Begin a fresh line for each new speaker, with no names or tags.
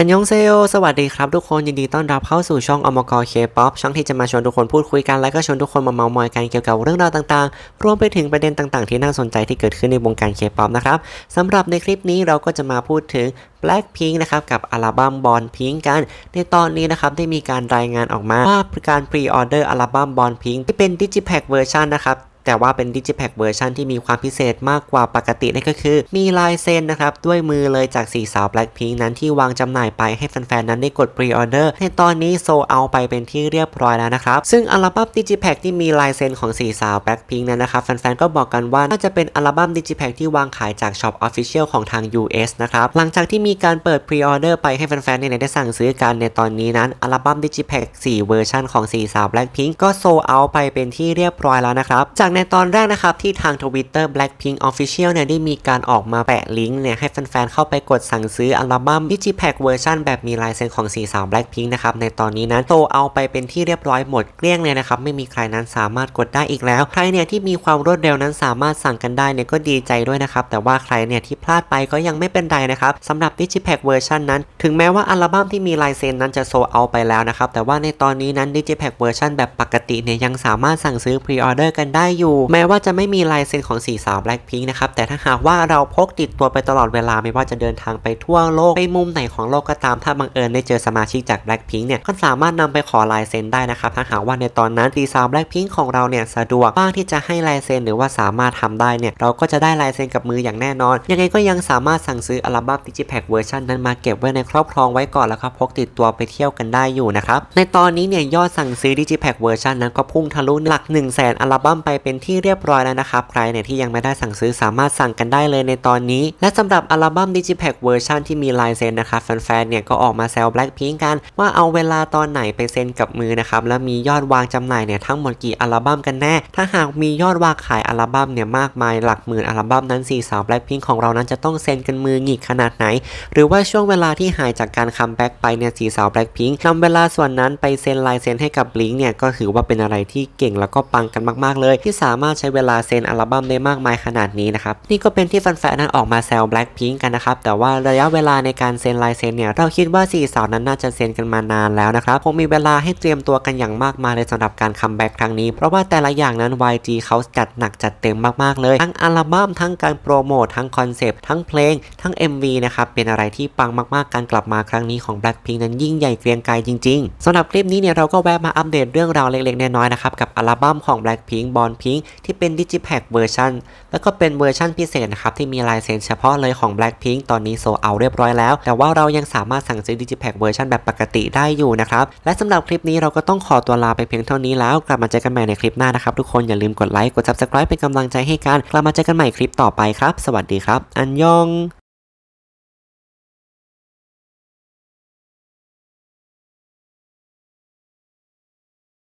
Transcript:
อันยองเซโยสวัสดีครับทุกคนยินดีต้อนรับเข้าสู่ช่องอมกเคป๊อปช่องที่จะมาชวนทุกคนพูดคุยกัน และก็ชวนทุกคนมาเมามอยกันเกี่ยวกับเรื่องราวต่างๆ รวมไปถึงประเด็นต่างๆ ที่น่าสนใจที่เกิดขึ้นในวงการเคป๊อปนะครับสำหรับในคลิปนี้เราก็จะมาพูดถึง Blackpink นะครับกับอัลบั้ม Born Pink กัน ในตอนนี้นะครับได้มีการรายงานออกมาว่าการพรีออเดอร์อัลบั้ม Born Pink ที่เป็น Digipack เวอร์ชันนะครับ แต่ว่าเป็น Digipack เวอร์ชันที่มีความพิเศษมากกว่าปกตินั่นก็คือ มีลายเซ็นนะครับ ด้วยมือเลยจากสีสาว Blackpink นั้นที่วางจำหน่ายไปให้แฟนๆนั้นได้กด Pre-order ในตอนนี้โซเอาไปเป็นที่เรียบร้อยแล้วนะครับ ซึ่งอัลบั้ม Digipack ที่มีลายเซ็นของสีสาว Blackpink นั้นนะครับ แฟนๆก็บอกกันว่าน่าจะเป็นอัลบั้ม Digipack ที่วางขายจากช็อป Official ของทาง US นะครับหลังจากที่มีการเปิด Pre-order ไปให้แฟนๆเนี่ยได้สั่งซื้อกันในตอนนี้นั้นอัลบั้ม Digipack 4เวอร์ชันของสีสาว Blackpink ก็โซเอาไปเป็นที่เรียบร้อยแล้วนะครับจากในตอนแรกนะครับ ที่ทาง Twitter Blackpink Official เนี่ยได้มีการออกมาแปะลิงก์เนี่ยให้แฟนๆเข้าไปกดสั่งซื้ออัลบั้ม Digipack เวอร์ชันแบบมีลายเซ็นของสีสาว Blackpink นะครับ ในตอนนี้นั้นโตเอาไปเป็นที่เรียบร้อยหมดเกลี้ยงเลยนะครับ ไม่มีใครนั้นสามารถกดได้อีกแล้ว ใครเนี่ยที่มีความรวดเร็วนั้นสามารถสั่งกันได้เนี่ยก็ดีใจด้วยนะครับ แต่ว่าใครเนี่ยที่พลาดไปก็ยังไม่เป็นไรนะครับสำหรับ Digipack เวอร์ชันนั้น ถึงแม้ว่าอัลบั้มที่มีลายเซ็นนั้นจะโซเอาไปแล้วนะครับแต่ว่าในตอนนี้นั้น Digipack เวอร์ชันแบบปกติเนี่ยยังสามารถสั่งซื้อพรีออเดอร์กันได้อยู่แม้ว่าจะไม่มีลายเซ็นของสีสาว Blackpink นะครับ แต่ถ้าหากว่าเราพกติดตัวไปตลอดเวลาไม่ว่าจะเดินทางไปทั่วโลก ไปมุมไหนของโลกก็ตาม ถ้าบังเอิญได้เจอสมาชิกจาก Blackpink เนี่ยก็สามารถนำไปขอลายเซ็นได้นะครับ ถ้าหากว่าในตอนนั้นสีสาว Blackpink ของเราเนี่ยสะดวกบ้างที่จะให้ลายเซ็นหรือว่าสามารถทำได้เนี่ยเราก็จะได้ลายเซ็นกับมืออย่างแน่นอน ยังไงก็ยังสามารถสั่งซื้ออัลบั้ม Digipack เวอร์ชันนั้นมาเก็บไว้ในครอบครองไว้ก่อนแล้วก็พกติดตัวไปเที่ยวกันได้อยู่นะครับในตอนนี้เนี่ยยอดสั่งซื้อ Digipack เวอร์ชันนั้นก็พุ่งทะลุหลัก1 0 0 0 0แสนอัลบั้มไปเป็นที่เรียบร้อยแล้วนะครับ ใครเนี่ยที่ยังไม่ได้สั่งซื้อสามารถสั่งกันได้เลยในตอนนี้ และสำหรับอัลบั้ม Digipack เวอร์ชันที่มีลายเซ็นนะครับแฟนๆเนี่ยก็ออกมาแซว Blackpink กันว่าเอาเวลาตอนไหนไปเซ็นกับมือนะครับแล้วมียอดวางจำหน่ายเนี่ยทั้งหมดกี่อัลบั้มกันแน่ ถ้าหากมียอดวางขายอัลบั้มเนี่ยมากมายหลักหมื่นอัลบั้มนั้นสี่สาว Blackpink ของเรานั้นจะต้องเซ็นกันมือหงิกขนาดไหน หรือว่าช่วงเวลาที่หายจากการคัมแบ็กไปเนี่ยสี่สาว Blackpink นำเวลาส่วนนั้นไปเซ็นลายเซ็นให้กับ Blink เนี่ยก็ถือว่าเป็นอะไรที่เก่งแล้วก็ปังกันมากๆเลยที่สามารถใช้เวลาเซ็นอัลบั้มได้มากมายขนาดนี้นะครับ นี่ก็เป็นที่แฟนๆนั้นออกมาแซว Blackpink กันนะครับ แต่ว่าระยะเวลาในการเซ็นลายเซ็นเนี่ยเราคิดว่าสี่สาวนั้นน่าจะเซ็นกันมานานแล้วนะครับคงมีเวลาให้เตรียมตัวกันอย่างมากมายเลยสำหรับการคัมแบ็กครั้งนี้เพราะว่าแต่ละอย่างนั้น YG เขาจัดหนักจัดเต็มมากๆเลย ทั้งอัลบั้มทั้งการโปรโมททั้งคอนเซปต์ทั้งเพลง ทั้ง MV นะครับเป็นอะไรที่ปังมากๆ การกลับมาครั้งนี้ของ Blackpink นั้นยิ่งใหญ่เกรียงไกรจริง ๆสำหรับคลิปนี้เนี่ยเราก็แวะมาอัปเดตเรื่องราวเล็กๆน้อยๆนะครับกับอัลบั้มของ Blackpink Born P ที่เป็นดิจิแพคเวอร์ชันแล้วก็เป็นเวอร์ชันพิเศษนะครับที่มีลายเซ็นเฉพาะเลยของ Blackpink ตอนนี้โซเอาเรียบร้อยแล้ว แต่ว่าเรายังสามารถสั่งซื้อดิจิแพคเวอร์ชันแบบปกติได้อยู่นะครับ และสำหรับคลิปนี้เราก็ต้องขอตัวลาไปเพียงเท่านี้แล้ว กลับมาเจอกันใหม่ในคลิปหน้านะครับทุกคนอย่าลืมกดไลค์กด Subscribe เป็นกำลังใจให้กันกลับมาเจอกันใหม่คลิปต่อไปครับ สวัสดีครับ อันยอง